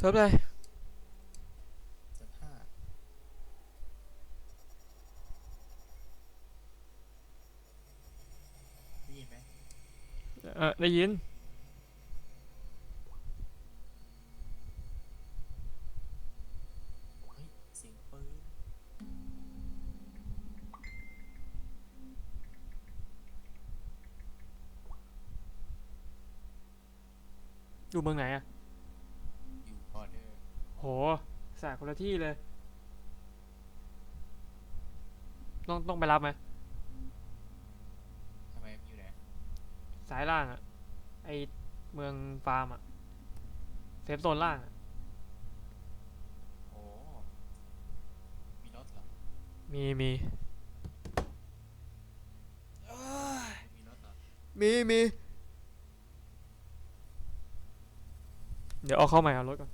เซิร์ฟเลยเสิบห้าได้ยินไหมเออได้ยิน เฮ้ยเสียงปืนอยู่เมืองไหนอะ อยู่บอร์เดอร์ โหสาย คนละที่เลย ต้องต้องไปรับไหมทำไมมันอยู่ไหนสายล่างอะไอเมืองฟาร์มอะเซฟโซนล่างอะโอ้มีรถเหรอมีมีไม่มีรถเหรอมีมีเดี๋ยวเอาเข้าใหม่เอารถก่อน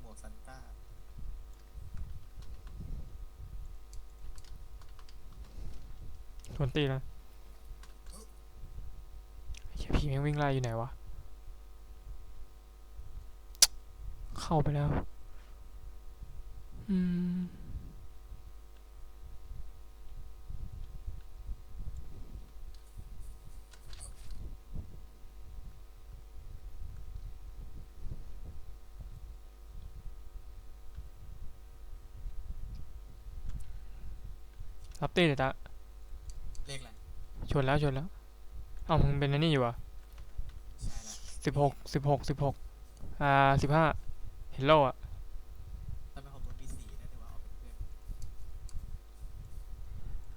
หมวกซันต้า ทวนตีแล้วไอ้เียพี่แม่งวิ่งไล่อยู่ไหนวะ เข้าไปแล้ว อืมรับตีเดี๋ยวตะเลขอะ ชนแล้วชนแล้ว เอ้ามึงเป็นอันนี้อยู่เหรอะใช่ละสิบหกสิบหกสิบหกอ่าสิบห้าเห็นโลอะทำไมของมึงมีสีนะแต่ว่าเอาเป็นเพื่อน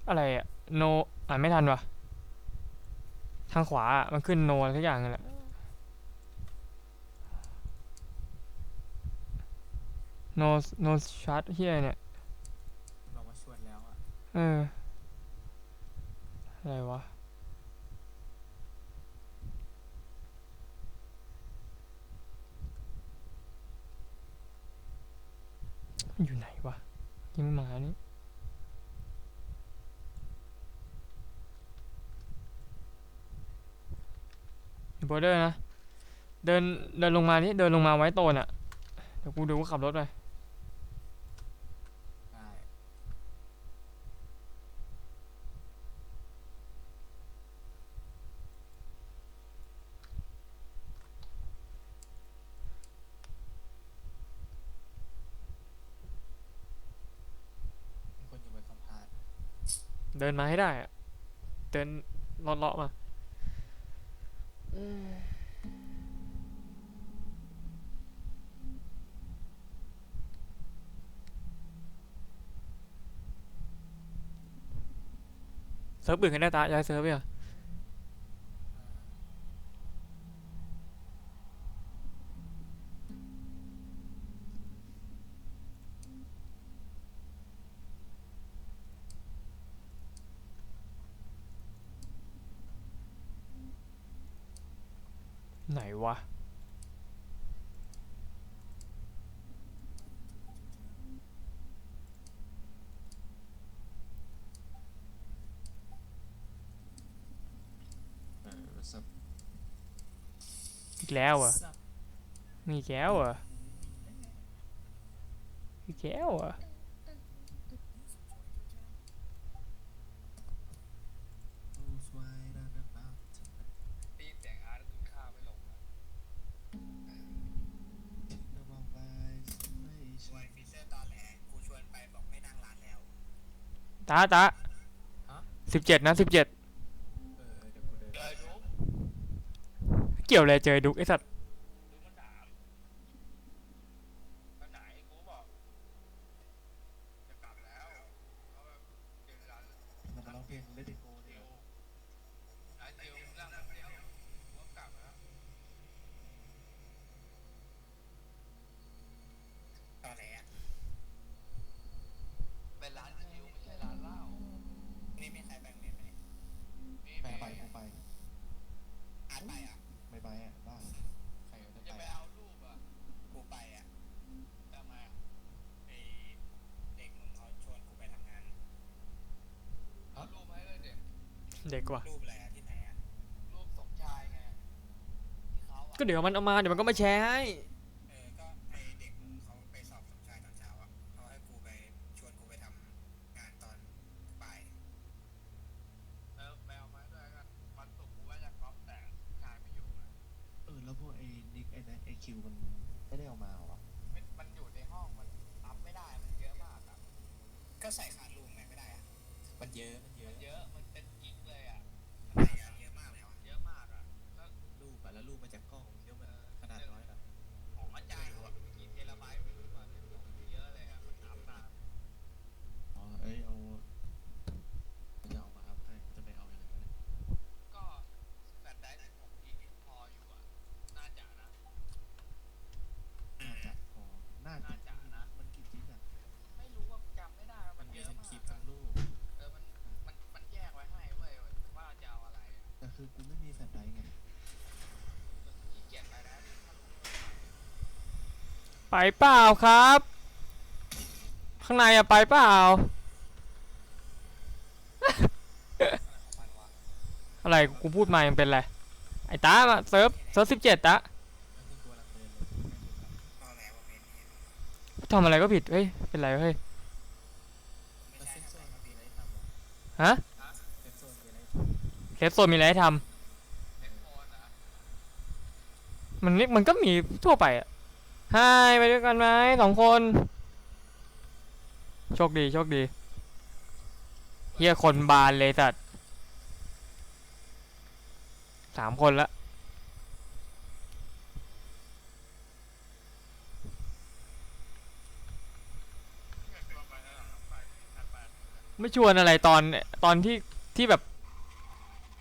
อะไรอะโนอ่านไม่ทันวะทางขวาอะมันขึ้นโนอะไรสักอย่างนั่นแหละโนโนชาร์ตเฮียเนี่ยมันบอกว่าชวนแล้วอะเออ อะไรวะ อยู่ไหนวะยังไม่มานี่อยู่บอเดอร์นะ เดินเดินลงมานี่เดินลงมาไว้โตนอะ เดี๋ยวกูดูว่าขับรถไป ได้ มีคนอยู่บนสะพาน เดินมาให้ได้อะเดินเลาะๆมาเซิร์ฟอื่นกันได้ตาย้ายเซิร์ฟไปอะ แล้วอะมีแก้วอะมีแก้วอะตาตาสิบเจ็ดนะสิบเจ็ด เกี่ยวอะไรเจอดุกไอสัตว์ ดุ๊กมันถามไปไหนกูบอกจะกลับแล้วเขาแบบเดี๋ยวร้าน มันร้องเพลงเลดิโก เดี เดี ย ยว ว ร้านเดียวร่างมันเดียวกูก็กลับแล้ว ตอนไหนอะ เป็นร้านคิวไม่ใช่ร้านเหล้า นี่ไม่ใครแบ่งเรียนไหม มี ไป มี ไปกูไป อาร์ตไปอะ ไม่ไปอะบ้า ใครจะ จะ ไป ไปเอารูปอะ กูไปอะ ทำไมอะ ไอเด็กมึงเขาชวนกูไปทำงาน เอารูปให้เลยเด็ก เด็ กกว่า รูปอะไรอะที่ไหนอะรูปสมชายไงที่เขาอะก็เดี๋ยวมันเอามาเดี๋ยวมันก็มาแชร์ให้เออก็ไอเด็กมึงเขาไปสอบสมชายตอนเช้าอะเขาให้กูไปชวนกูไปทำงานตอนบ่ายเออไปเอามาด้วยกันวันศุกร์กูว่าจะก๊อปแต่ชายไม่อยู่อะเออแล้วพวกไอ้นิกไอ้นะไอ้คิวมันไม่ได้เอามาเหรอมันมันอยู่ในห้องมันอัพไม่ได้มันเยอะมากอะก็ใส่คารูมไงไม่ได้อะมันเยอะมัน ไปเปล่าครับ ข้างในอะไปเปล่า อะไรกูพูดมายังเป็นไร ไอ้ตาเซิร์ฟเซิร์ฟสิบเจ็ดตะมันคือตัวหลักเดินเลยตอนแรกว่าทำอะไรก็ผิด เฮ้ย เป็นไรเฮ้ย ฮะเซฟโซนมีอะไรให้ทำมันนี่มันก็มีทั่วไปอะ ไฮไปด้วยกันไหมสองคน โชคดีโชคดีเฮียคนบานเลยสัตว์สามคนละไปแล้วไปไปไม่ชวนอะไรตอนตอนที่ที่แบบ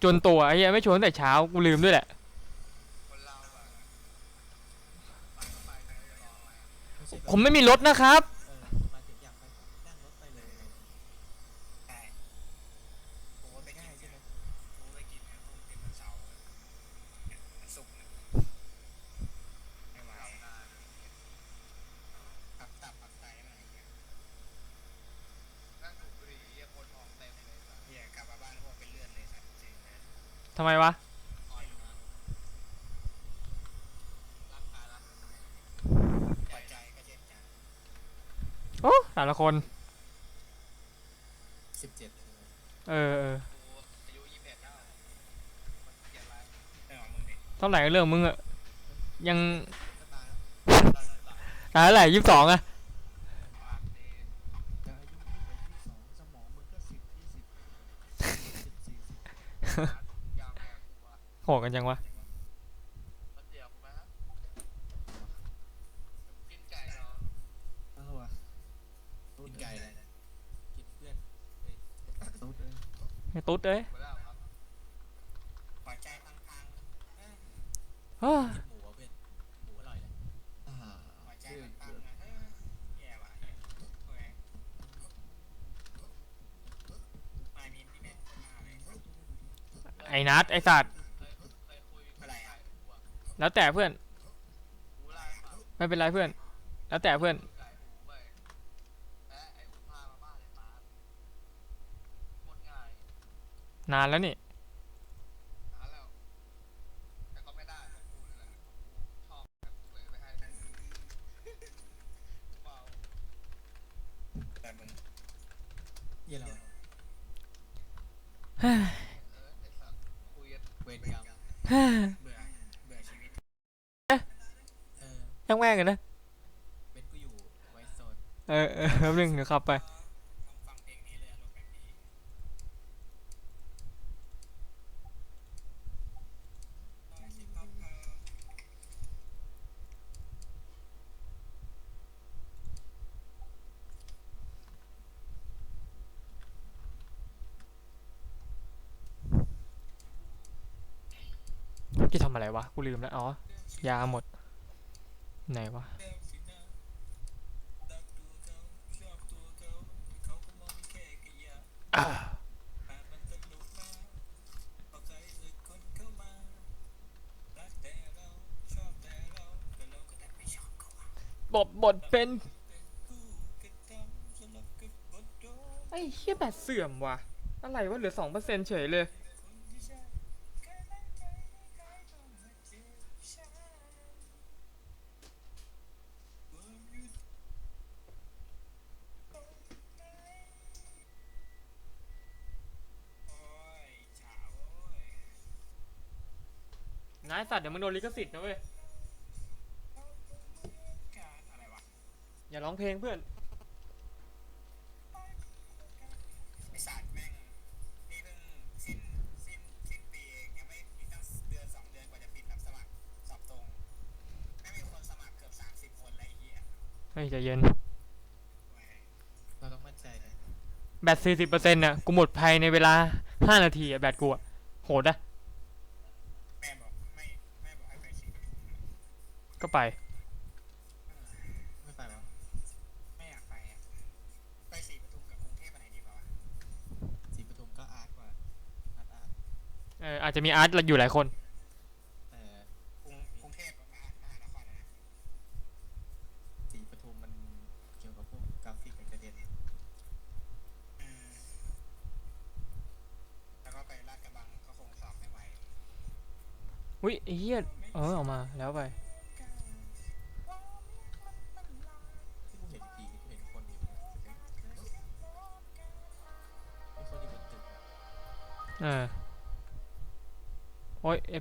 จนตัวไอ้เหี้ยไม่ชวนตั้งแต่เช้ากูลืมด้วยแหละ คนเราอะไปก็ไปไปจะรออะไรอะ ไม่ใช่แบบ ผมไม่มีรถนะครับ ทำไมวกเป็นเลือดเลยครับจริงเลย ทำไมวะ อ่อยมาร่างกายร่างกาย หัวใจก็เช่นกัน โอ้ แต่ละคนสิบเจ็ดเออเออกูอายุยี่สิบเอ็ดแล้วมันเกลียดอะไรไม่ออกมึงดิเท่าไหร่ก็เรื่องมึงอะยังก็ตายแล้วตอนตอนตายเท่าไหร่ยี่สิบสองอะปากดีแต่อา ไอ้ตุ๊ดเอ้ยหมดแล้วครับหัวใจพังๆเอ้ยเฮ้ยกินหมูอะเพื่อนหมูอร่อยเลยอ่าหัวใจชื่อพังๆอะเอ้ยแย่ว่ะเอ้ยโอเคมามีนี่แม่งคนหน้าเลยไอ้นัดไอ้สัตว์เคยเคยคุยกับอะไรไก่อะกูอะแล้วแต่เพื่อนกูไล่เปล่าไม่เป็นไรเพื่อน แล้วแต่เพื่อน ให้เมาแต่มึงเยี่ยเราเออไอ้วนเวรกรรมเฮ้ยเบื่อเบื่อชีวิตเออยังแม่งกันนะเอยู่ไวท์โซนเออเออแป๊บนึงเดี๋ยวขับไป ต้องฟังเพลงนี้เลยอารมณ์แบบนี้ กี้ทำอะไรวะ กูลืมแล้ว อ๋อ ยาหมด ไหนวะอ่าบทบทเป็น ไอ้เฮียแบตเสื่อมว่ะ อะไรวะ เหลือสองเปอร์เซ็นต์เฉยเลย นายสัตว์เดี๋ยวมึงโดนลิขสิทธิ์นะเว้ย อะไรวะอย่าร้องเพลงเพื่อน ไอสัตว์แม่งนี่เพิ่งสิ้นสิ้นสิ้นปีเองยังไม่อีกตั้งเดือนสองเดือนกว่าจะปิดรับสมัครสอบตรงไม่มีคนสมัครเกือบสามสิบคนแล้วไอ้เหี้ยเฮ้ยใจเย็น เว้ยเราต้องมั่นใจนะแบตสี่สิบเปอร์เซ็นต์น่ะ กูหมดภายในเวลาห้านาทีอะแบตกูอะโหดอะ แม่บอกไม่แม่บอกให้ไปฉีด ก็ไป ไม่ไปวะไม่อยากไปอะ ไปสีปทุมกับกรุงเทพอันไหนดีกว่าวะสีปทุมก็อาร์ตกว่าอาร์ตอาร์ตเอออาจจะมีอาร์ตอยู่หลายคนแต่กรุงกรุงเทพกับมหามหานครนะสีปทุมมันเกี่ยวกับพวกกราฟิกกับกระเด็นอืมแล้วก็ไปลาดกระบังก็คงสอบไม่ไหว อุ้ยไอ้เหี้ย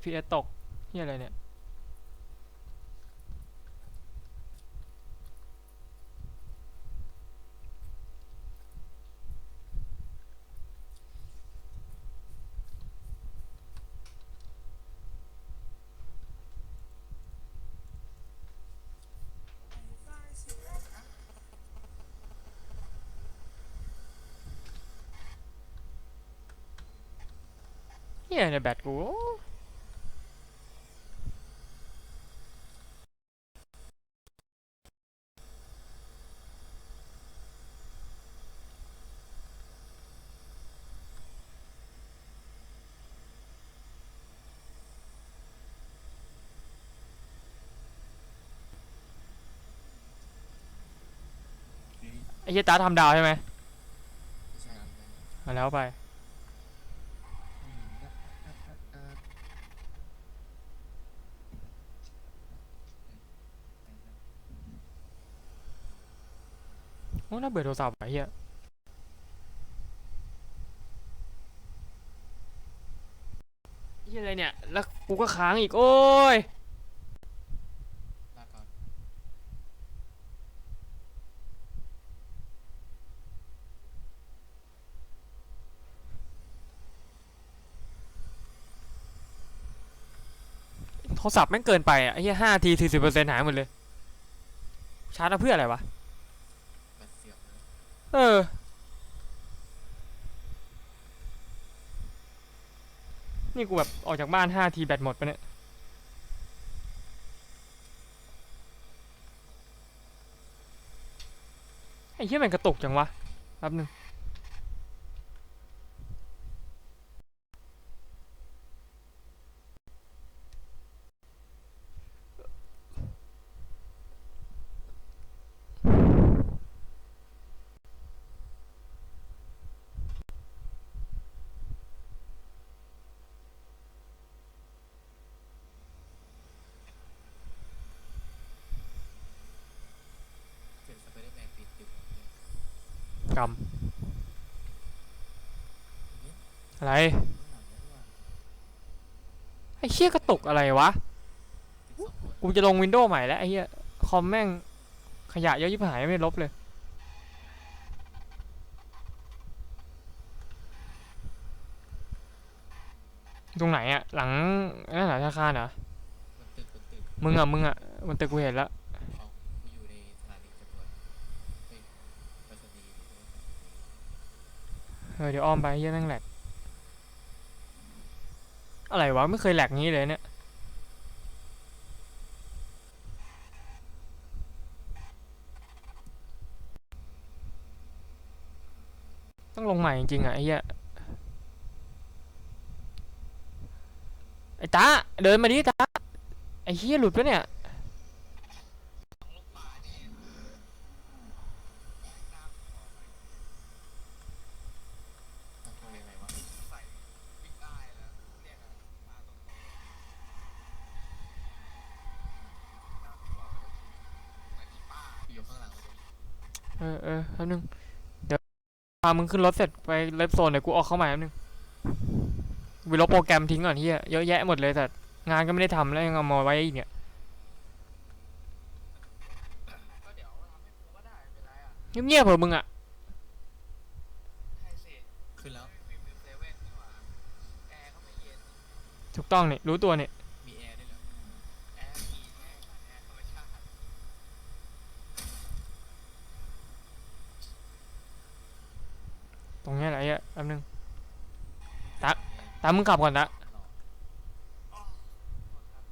FPS ตกเหี้ยอะไรเนี่ยเหี้ยเนี่ยแบตกูไอ้ เหี้ยตาทำดาวใช่ไหมไม่ใช่ครับมาแล้วไปอืมอะอะอะอะไปนะโอ้น่าเบื่อโทรศัพท์ว่ะเฮียเฮียอะไรเนี่ย แล้วกูก็ค้างอีก โอ้ย ลาก่อน ศัพท์แม่งเกินไปอะไอ้เฮียห้าทีสี่สิบเปอร์เซ็นต์หายหมดเลย ชาร์จเอาเพื่ออะไรวะ เออ นี่กูแบบออกจากบ้านห้าทีแบตหมดไปเนี่ยไอ้เหี้ยมันกระตุกจังวะแป๊บนึง เสียงสไปเดอร์แมนติดอยู่เนี่ย กรรม อะไรข้เนี่ยว่าไอ้เหี้ยกระตุกอะไรวะ กูจะลงวินโดว์ใหม่แล้วไอ้เหี้ยคอมแม่งขยะเยอะยิบหายไม่ลบเลยตรงไหนอะหลังนั่นหรอธนาคารเหรอมึงอะมึงอะบนตึกกูเห็นแล้วเออเฮ้ยเดี๋ยวอ้อมไปเหี้ยแม่งแหลก อะไรวะ ไม่เคยแหลกงี้เลยเนี่ย ต้องลงใหม่จริงๆอะไอ้เไอ้ตาเดินมาดิตาไอ้เฮียหลุดปะเนี่ย เออเออแป๊บนึง เดี๋ยวพามึงขึ้นรถเสร็จไปเลฟโซนเดี๋ยวกูออกเข้าใหม่แป๊บนึงวิลบโปรแกรมทิ้งก่อนเฮียเยอะแยะหมดเลยแต่งานก็ไม่ได้ทำแล้วยังเอามาไว้อีกเนี่ยก็เดี๋ยวทำให้กูก็ได้ไม่เป็นไรอะเงียบๆเถอะมึงอะใช่สิขึ้นแล้วไม่มีเซเว่นนี่หว่าแอร์ก็ไม่เย็นถูกต้องนี่รู้ตัวนี่มีแอร์ด้วยเหรอ แอร์มีแอร์แอร์ธรรมชาติ ต รงนี้แหละไอ้เหี้ยแป๊บนึงตะตามึงขับก่อนนะอ๋อโทษครับ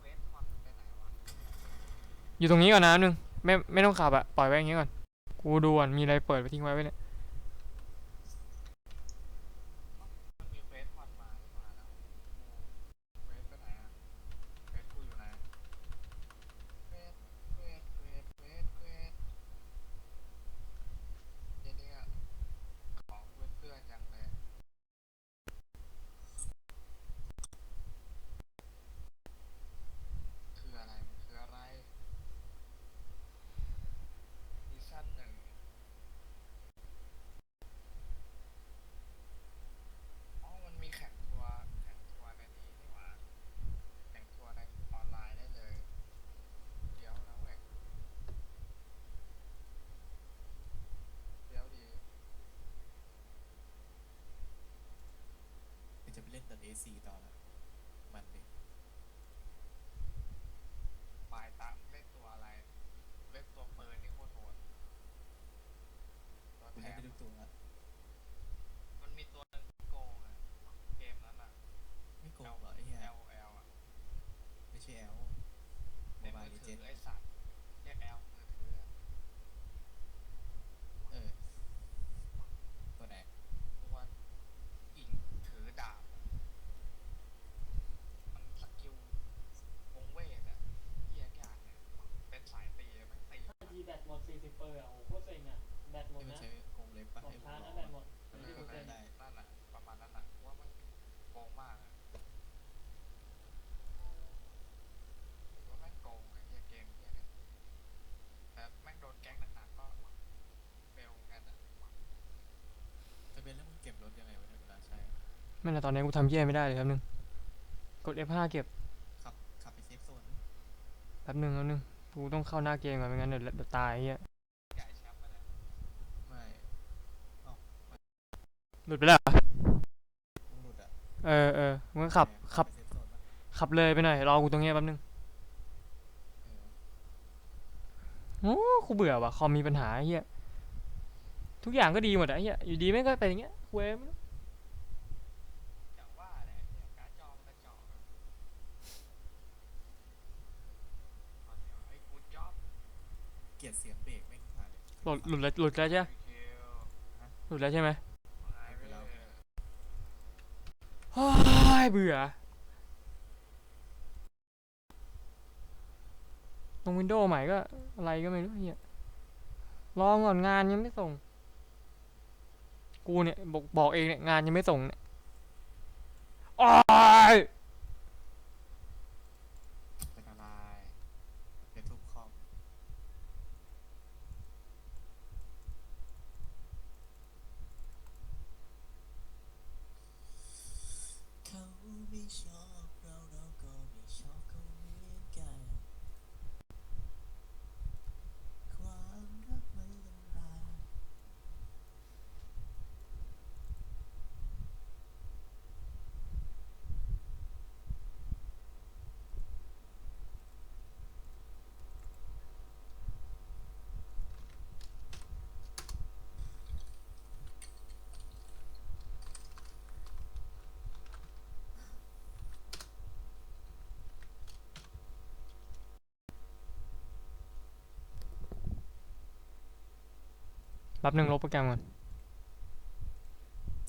เวทมันไปไหนวะอยู่ตรงนี้ก่อนนะแป๊บนึงไม่ไม่ต้องขับอะปล่อยไว้อย่างงี้ก่อน กูดูก่อนมีอะไรเปิดไปทิ้งไว้ไว้เนี่ย มันมีเวทมันมาที่มาแล้วเวทไปไหนอะเวทกูอยู่ไหนเวทเวทเวทเวทเวทเดี๋ยวนี้อะของเพื่อนๆยังเลย คืออะไร มันคืออะไรซีซั่นหนึ่งอ๋อ มันมีแข่งทัวร์แข่งทัวร์ในนี้นี่หว่า แข่งทัวร์ในออนไลน์ได้เลย เดี๋ยวนะเว้ยเดี๋ยวดี เล่นตัด AC ต่อนเลย ปลายตามเล่นตัวอะไร เล่นตัวปืนนี่โคตรโหดตัว กู แถ เล่น ม ไปทุกตัวละ มันมีตัวหนึงโกงอะเกมนั้นอะ ไม่โกงเหรอไอ้เหี้ย L O L อะ ไม่ใช่ L ใน โมบาย มือ เลเจ ถื น อไอ้สัตว์เรียก L มือถืออะ เออ ตัวไหน ตัวยิงถือดาบอะมันสกิลวงเวทอะเหี้ยกาดเนี่ยเป็นสายตีอะแม่งตี ทีแบตหมด40เปอร์อะโอ้โคตรเซ็งอะ แบตหมดที่มันนะใช้กรงเล็บปะหมดให้ช้าหัวนะแบตหมดเอที่อกูเซ็งนั่นน่ะประมาณนั้นน่ะว่ามันโกงมากอะว่าแม่งโกงไอ้เหี้ยเกมเหี้ยเนี่ยแต่แม่งโดนแก๊งหนักๆก็เฟลเหมือนกันอะจะเป็นแล้วมึงเก็บรถยังไงวะเนี่ยเวลาใช้ไม่ละตอนนี้กูทำเหี้ยไม่ได้เลยแป๊บนึง กด F5 เก็บขับขับไปเซฟโซนแป๊บนึงแป๊บนึง กูต้องเข้าหน้าเกมก่อนไม่งั้นเดี๋ยวเดี๋ยวตายไอ้เหี้ยใหญ่แชมป์ไปเลยไม่หลุดไปแล้วเหรอมึงหลุดอะเออเออมึงก็ขับขับ ไปเซฟโซนปะขับเลยไปหน่อย รอกูตรงเนี้ยแป๊บนึงเออโอ้กูเบื่อว่ะ คอมมีปัญหาไอ้เหี้ยทุกอย่างก็ดีหมดอะไอ้เหี้ยอยู่ดีแม่งก็เป็นอย่างเงี้ยเว้ยไม่รู้ อย่างว่าแหละเนี่ยการ์ดจอมันกระจอกอะเอาเดี๋ยวให้กูจ็อบ เกลียดเสียงเบรกไม่งผ่านเลย หลุดหลุดแล้วหลุดแล้วใช่ไหมหลุดแล้วใช่ไหมหายไปแล้วโอ้ยเบื่อลงวินโดว์ใหม่ก็อะไรก็ไม่รู้เฮียรอก่อนงานยังไม่ส่ง กูเนี่ยบอกบอกเองเนี่ยงานยังไม่ส่งเนี่ยโอ้ย แป๊บหนึ่งลบโปรแกรมก่อน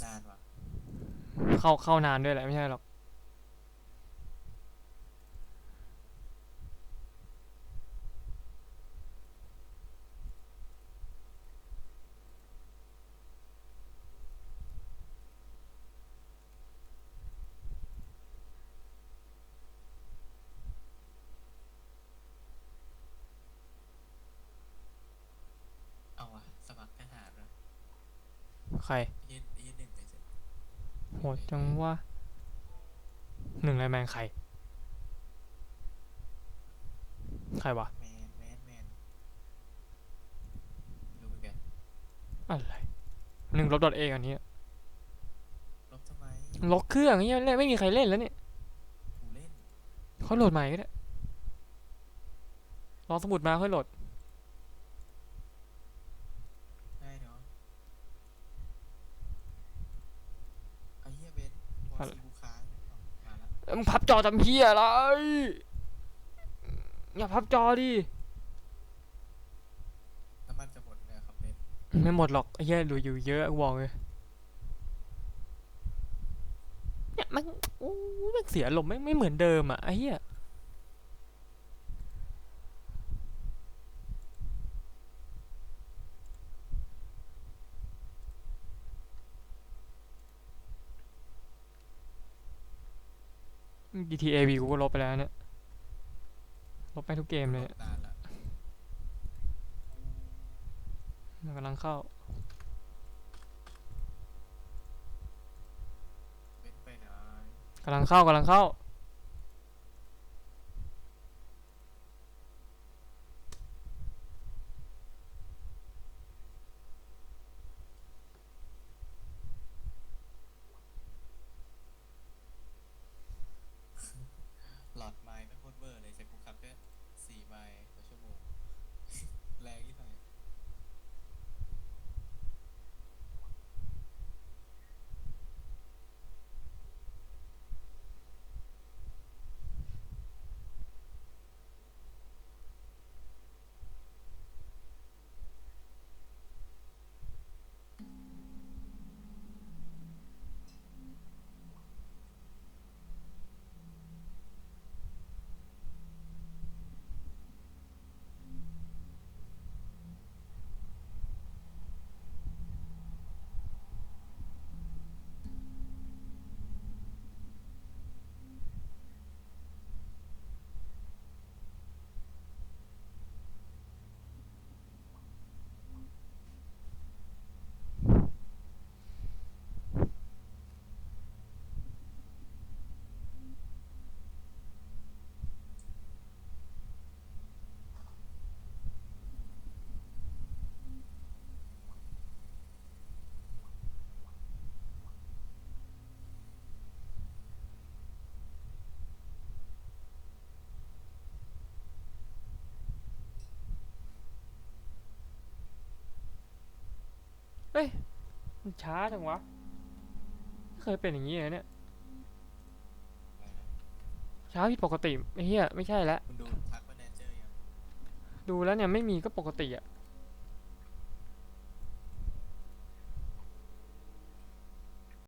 นานวะเข้าเข้านานด้วยแหละไม่ใช่หรอก เอาวะสมัครทหารนะ ใคร ยี่ยี่หนึ่งไปเสร็จ โหด จังว่าหนึ่งไรแมงใคร ใครวะแมนแมนแมนรู้เหมือนกันอะไรหนึ่งลบดอทเออันนี้ลบทำไมล็อกเครื่องเงี้ยเล่นไม่มีใครเล่นแล้วเนี่ยกูเล่นเขาโหลดใหม่ก็ได้รอสมุดมาค่อยโหลดได้เนาะไอ้เหี้ยเบนวอ อะไร ซีกูค้างเนี่ยเอา มาแล้วเอ้ยมึงพับจอทำเพี้ยอะไรอย่าพับจอดิน้ำมันจะหมดเลยครับเบนไม่หมดหรอกไอ้เหี้ยเหลืออยู่เยอะกูบอกเลยเนี่ยมันโอ้ยมันเสียลมณ์ไม่ไม่เหมือนเดิมอะไอ้เหี้ย GTA V กูก็ลบไปแล้วเนี่ย ลบไปทุกเกมเลยลกำลังเข้าเบนไปไหนกำลังเข้ากำลังเข้า หลอดไม้ไม่งโคตรเบอร์เลยใช้กูขับแค่สี่ไมล์ต่อชั่วโมง แรงที่ไหน มันช้าจังวะไม่เคยเป็นอย่างนี้เลยเนี่ยอะไรนะช้าผิดปกติไอ้เหี้ยไม่ใช่ละคุณดูทักมาแนเจอร์ยัง ดูแล้วเนี่ยไม่มีก็ปกติอะเ